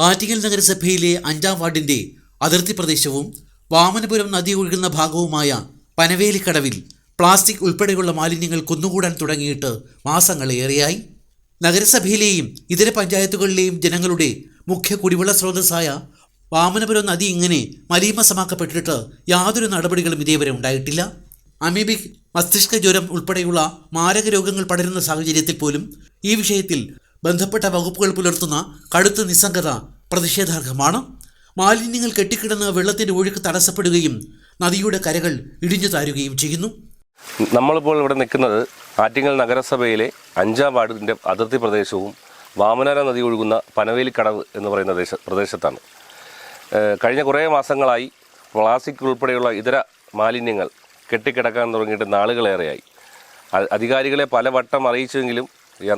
ആറ്റിങ്ങൽ നഗരസഭയിലെ അഞ്ചാം വാർഡിന്റെ അതിർത്തി പ്രദേശവും വാമനപുരം നദി ഒഴുകുന്ന ഭാഗവുമായ പനവേലിക്കടവിൽ പ്ലാസ്റ്റിക് ഉൾപ്പെടെയുള്ള മാലിന്യങ്ങൾ കുന്നുകൂടാൻ തുടങ്ങിയിട്ട് മാസങ്ങളേറെയായി നഗരസഭയിലെയും ഇതര പഞ്ചായത്തുകളിലെയും ജനങ്ങളുടെ മുഖ്യ കുടിവെള്ള സ്രോതസ്സായ വാമനപുരം നദി ഇങ്ങനെ മലീമസമാക്കപ്പെട്ടിട്ട് യാതൊരു നടപടികളും ഇതേവരെ ഉണ്ടായിട്ടില്ല. അമീബിക് മസ്തിഷ്ക ജ്വരം ഉൾപ്പെടെയുള്ള മാരക രോഗങ്ങൾ പടരുന്ന സാഹചര്യത്തിൽ പോലും ഈ വിഷയത്തിൽ ബന്ധപ്പെട്ട വകുപ്പുകൾ പുലർത്തുന്ന കടുത്ത നിസ്സംഗത പ്രതിഷേധാർഹമാണ്. മാലിന്യങ്ങൾ കെട്ടിക്കിടന്ന് വെള്ളത്തിന്റെ ഒഴുക്ക് തടസ്സപ്പെടുകയും നദിയുടെ കരകൾ ഇടിഞ്ഞു താരുകയും ചെയ്യുന്നു. നമ്മളിപ്പോൾ ഇവിടെ നിൽക്കുന്നത് ആറ്റിങ്ങൽ നഗരസഭയിലെ അഞ്ചാം വാർഡിന്റെ അതിർത്തി പ്രദേശവും വാമനാര നദി ഒഴുകുന്ന പനവേലിക്കടവ് എന്ന് പറയുന്ന ദേശ പ്രദേശത്താണ്. കഴിഞ്ഞ കുറേ മാസങ്ങളായി പ്ലാസ്റ്റിക് ഉൾപ്പെടെയുള്ള ഇതര മാലിന്യങ്ങൾ കെട്ടിക്കിടക്കാൻ തുടങ്ങിയിട്ട് നാളുകളേറെയായി. അധികാരികളെ പലവട്ടം അറിയിച്ചെങ്കിലും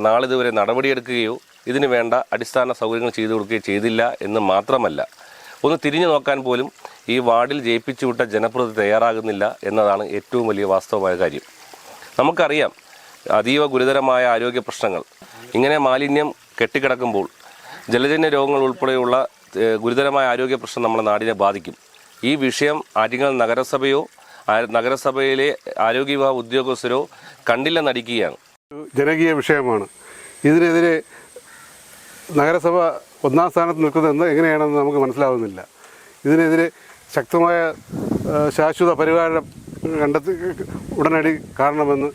നാളിതുവരെ നടപടിയെടുക്കുകയോ ഇതിനു വേണ്ട അടിസ്ഥാന സൗകര്യങ്ങൾ ചെയ്തു കൊടുക്കുകയോ ചെയ്തില്ല എന്ന് മാത്രമല്ല. ഒന്ന് തിരിഞ്ഞു നോക്കാൻ പോലും ഈ വാർഡിൽ ജയിപ്പിച്ചു വിട്ട ജനപ്രതി തയ്യാറാകുന്നില്ല എന്നതാണ് ഏറ്റവും വലിയ വാസ്തവമായ കാര്യം. നമുക്കറിയാം അതീവ ഗുരുതരമായ ആരോഗ്യ പ്രശ്നങ്ങൾ. ഇങ്ങനെ മാലിന്യം കെട്ടിക്കിടക്കുമ്പോൾ ജലജന്യ രോഗങ്ങൾ ഉൾപ്പെടെയുള്ള ഗുരുതരമായ ആരോഗ്യ പ്രശ്നം നമ്മുടെ നാടിനെ ബാധിക്കും. ഈ വിഷയം ആറ്റിങ്ങൽ നഗരസഭയോ നഗരസഭയിലെ ആരോഗ്യ വിഭാഗ ഉദ്യോഗസ്ഥരോ കണ്ടില്ലെന്നടിക്കുകയാണ്. ജനകീയ വിഷയമാണ്. ഇതിനെതിരെ നഗരസഭ ഒന്നാം സ്ഥാനത്ത് നിൽക്കുന്നത് എങ്ങനെയാണെന്ന് നമുക്ക് മനസ്സിലാവുന്നില്ല. ഇതിനെതിരെ ശക്തമായ ശാശ്വത പരിഹാരം കണ്ടെത്തി ഉടനടി കാണണമെന്ന്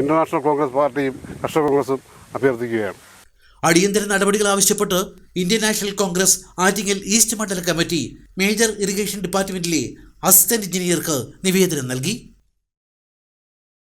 ഇന്റർനാഷണൽ കോൺഗ്രസ് പാർട്ടിയും കർഷക കോൺഗ്രസും അഭ്യർത്ഥിക്കുകയാണ്. അടിയന്തര നടപടികൾ ആവശ്യപ്പെട്ട് Indian National Congress Attingal east മണ്ഡല കമ്മിറ്റി മേജർ ഇറിഗേഷൻ ഡിപ്പാർട്ട്മെന്റിലെ അസിസ്റ്റന്റ് എഞ്ചിനീയർക്ക് നിവേദനം നൽകി.